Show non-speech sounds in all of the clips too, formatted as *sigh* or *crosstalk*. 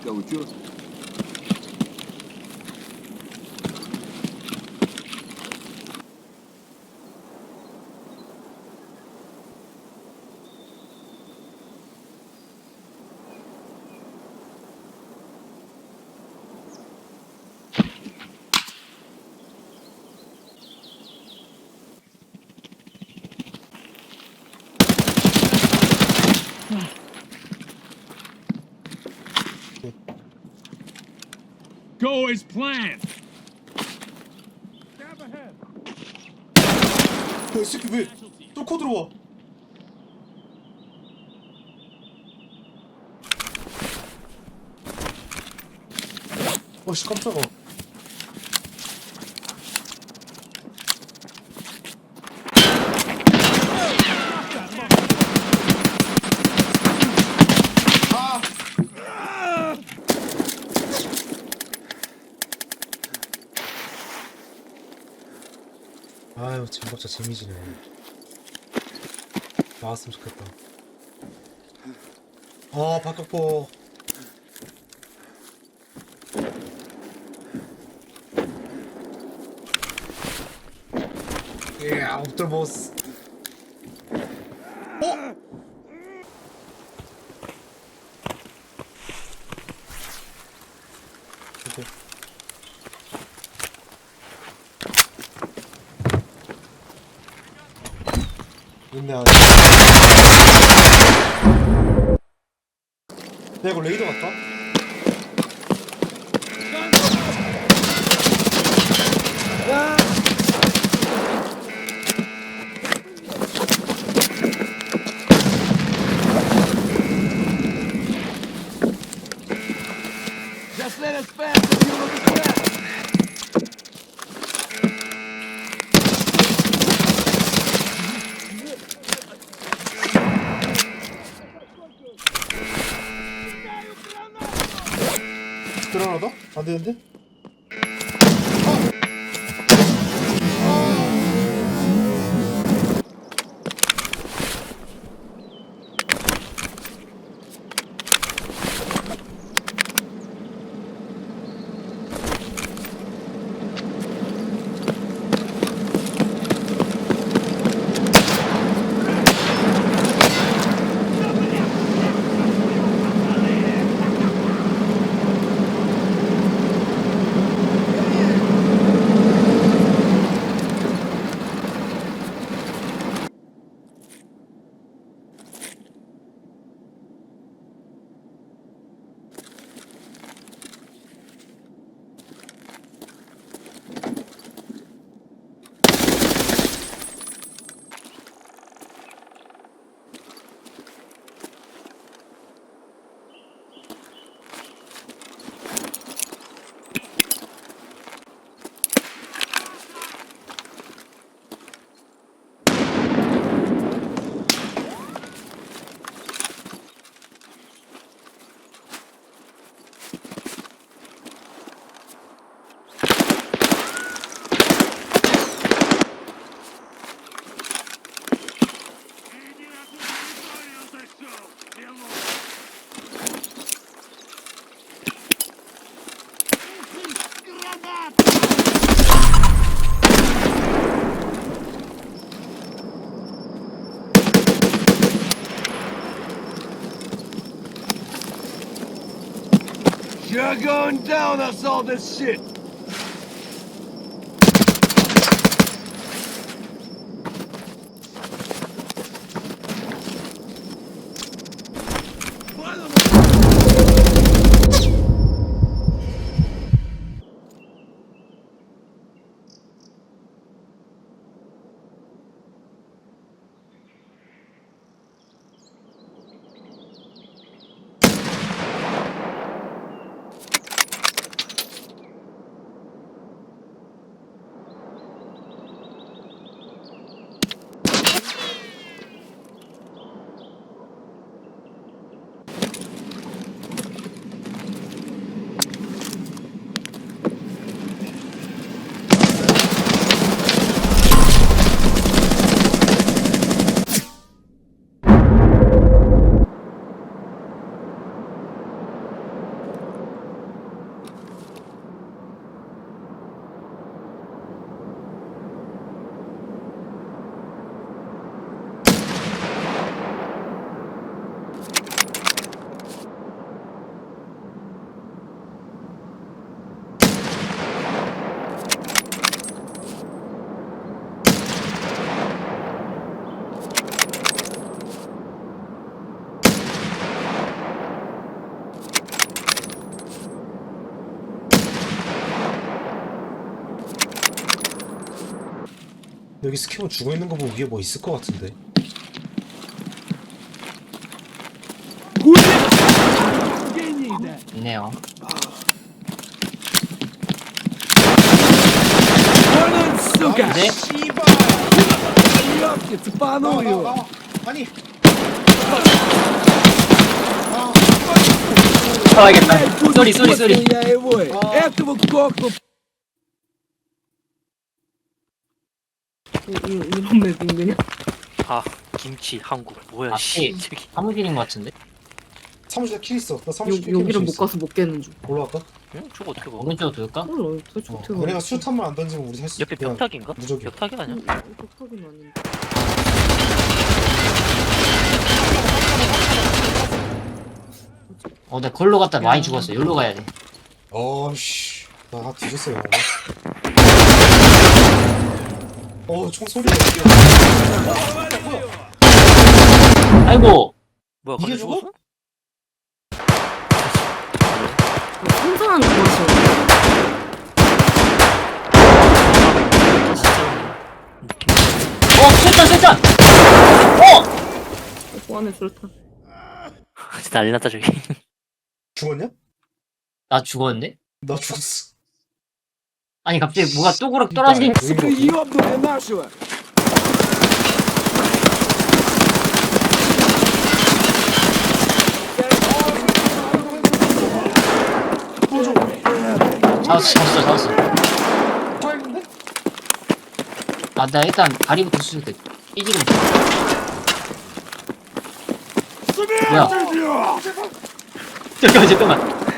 Что, know his plan. 야이 새끼 왜또 코 들어와? 와씨 깜짝아. 진짜 재미지네. 나왔으면 좋겠다. 아 박격포 예 옵터보스 있네 안에 야 이거 레이더 같다? 들어가다? 안 되는데? You're going down us all this shit. 여기 스키버 죽어 있는 거 보면 위에 뭐 있을 것 같은데. 있네요. 아, 네? 씨발. 나와, 나와, 나와. 아니. 아, 싸워야겠다. 쏘리 쏘리 쏘리. 아. 이, 이, 이런 맵인 그냥 아 김치 한국 뭐야 아, 씨 피. 저기 사무실인 것 같은데? 사무실에 킬 있어. 나 요, 사무실 킬 여기를 킬못 있어. 가서 못 깨는 중 올라갈까? 응? 저거 어떻게 먹어 오른쪽으로 돌까? 몰라 대충 어. 어떻게 우리가 가겠어. 수류탄만 안 던지면 우리 할수 옆에 벽타기인가? 무적이. 벽타기 아니야? 음, 이거 턱은 아닌데 어, 나 걸로 갔다 많이 죽었어. 여기로 가야 돼. 어씨. 나 뒤졌어요. 어, 총소리. 아이고! 뭐야 이게 죽어? 죽었어? 풍선한 거였어 어, 술탄, 술탄! 어! 그 안에 술탄 진짜 난리 났다 저기 죽었냐? 나 죽었는데? 나 죽었어. 아니, 갑자기 뭐가 또그럭 떨어지는. Сука, ёбнули нашего! 잡았어, 잡았어, 잡았어. 파했는데? 아, 나 일단 다리부터 수술돼. 삐지고. 뭐야? 잠깐만, 잠깐만.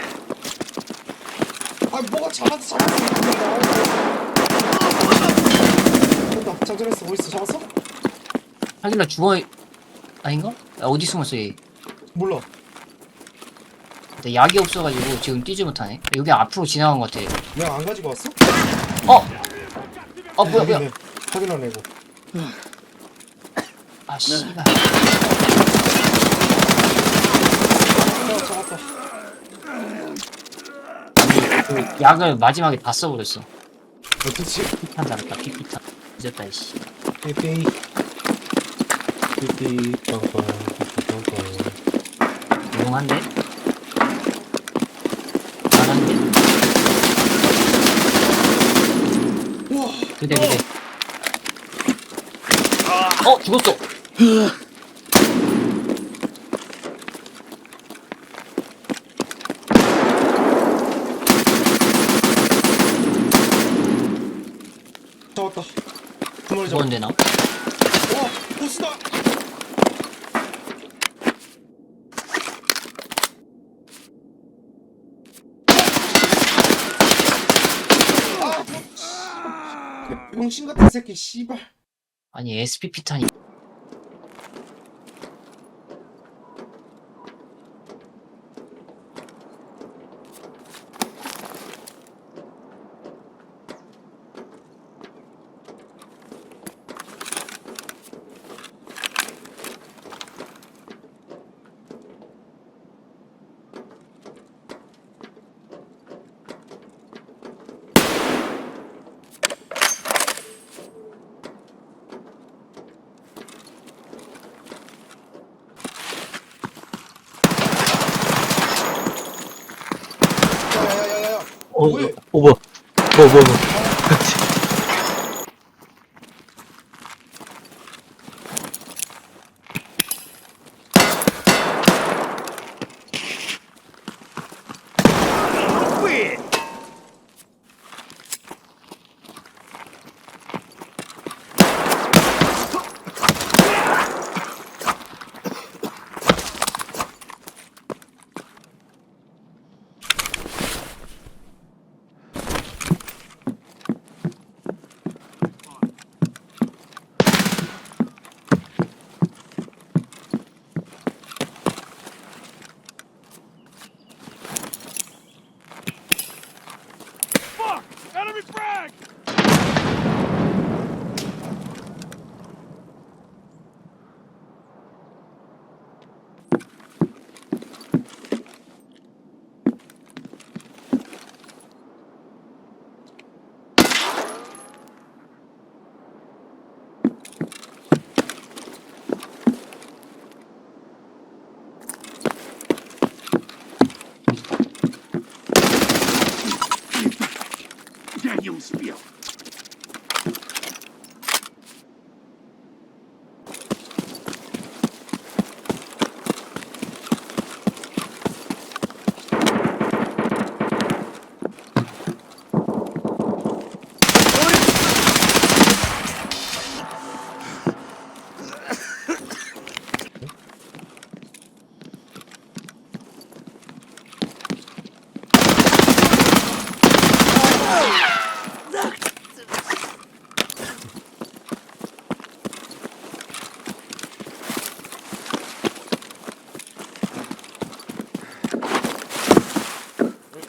아, 잡았어, 잡았어. 나 장전했어. 어디 있어? 잡았어? 하긴 나 죽어. 아닌가? 야, 어디 숨었어, 얘? 몰라. 나 약이 없어가지고 지금 뛰지 못하네. 여기 앞으로 지나간 것 같아. 내가 안 가지고 왔어? 어! 어, 뭐야, 뭐야. 확인하네, 이거. 아, 씨발. 아, 잡았다. 아니, 그 약을 마지막에 다 써버렸어. 어떻지? 피탄 잡았다, 피피탄. 늦었다, 이씨. 삐삐. 삐삐, 빵빵, 삐삐, 유용한데? 잘한데? 우와. 그대, 그대. 어, 죽었어! 잡았다. 죽었는데, 나? 와, 보스다! 아, 병신 같은 새끼, 씨발. 아니, SP 피탄이. 뭐,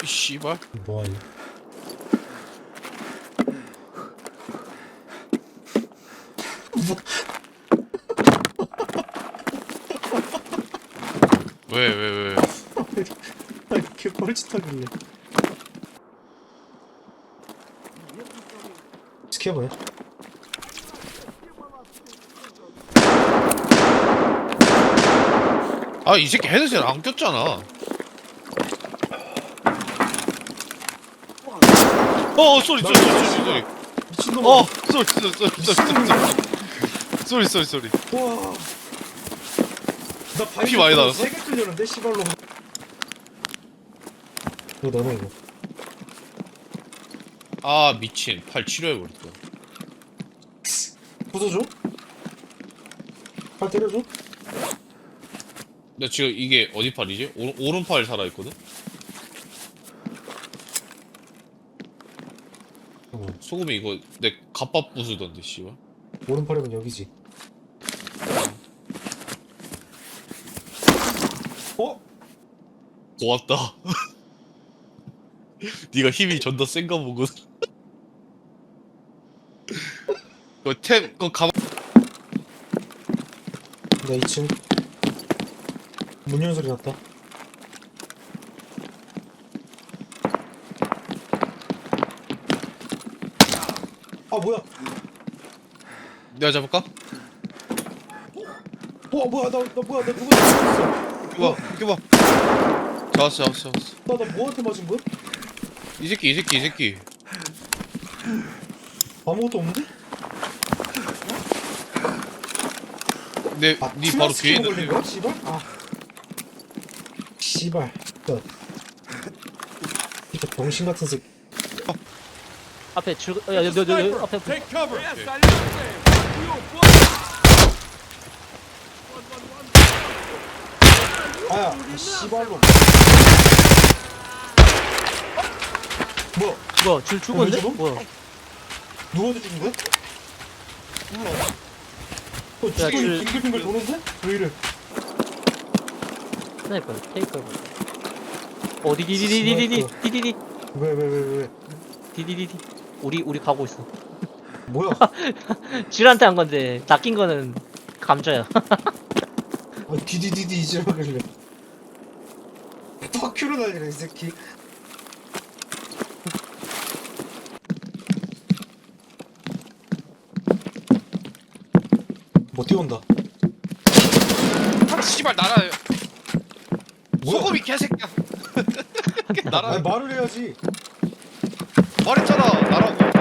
이 씨발. 뭐하니? 뭐, 왜왜 왜, 아니 개 뻘짓하길래. 스케어봐요 아이 새끼 헤드셋 안 꼈잖아 어 소리 소리 소리 소리 소리 미친놈아 어 소리 소리 소리 소리 소리 소리 소리 소리 와. 나 바이크 피 많이 나왔어? 세개 끌렸는데 씨발로. 이거 너네 이거. 아 미친 팔 치료해버렸다 부숴줘. 팔 때려줘. 나 지금 이게 어디 팔이지? 오, 오른팔 살아있거든? 소금이 이거 내 갑밥 부수던데 씨발 오른팔이면 여기지. 어? 고맙다 *laughs* 네가 힘이 존나 센가 보군 그템 *laughs* 그거 가만 나 2층. 문 여는 소리 났다. 아 뭐야? 내가 잡을까? 와 뭐야 나, 나 뭐야 나 누가 죽였어? 이거 봐 이거 봐 잡았어 잡았어 잡았어 나나 뭐한테 맞은 거야? 이 새끼 이 새끼 이 새끼 아무것도 없는데? 내, 아, 네 바로 뒤에 걸린 있는데 거야? 씨발? 아. 씨발. 저. 이거 병신 같은 새끼. 앞에 줄 어, 야, 여기 여기 여기 앞에 Take cover. Yes, I understand. You 아야, 이 씨발로. 뭐야? 뭐야 줄 죽었는데? 왜 죽어? 뭐야 누구한테 죽은 거야? 몰라. 어, 야, 지금 줄- 빙글빙글 도는데? 왜 이래? 스나이퍼 테이크 어디 디디디디디디 디디디 왜, 왜, 왜, 왜? 디디디디 우리 우리 가고 있어 *laughs* 뭐야? *laughs* 줄한테 한 건데 낚인 거는 감자야 *laughs* 아, 디디디디 이지라길래. 바퀴로 날리네, 이 새끼. 뭐 뛰어온다. 아 씨발 날아요 뭐야? 소금이 개새끼야 아니, 날아 말을 해야지. 말했잖아 나라고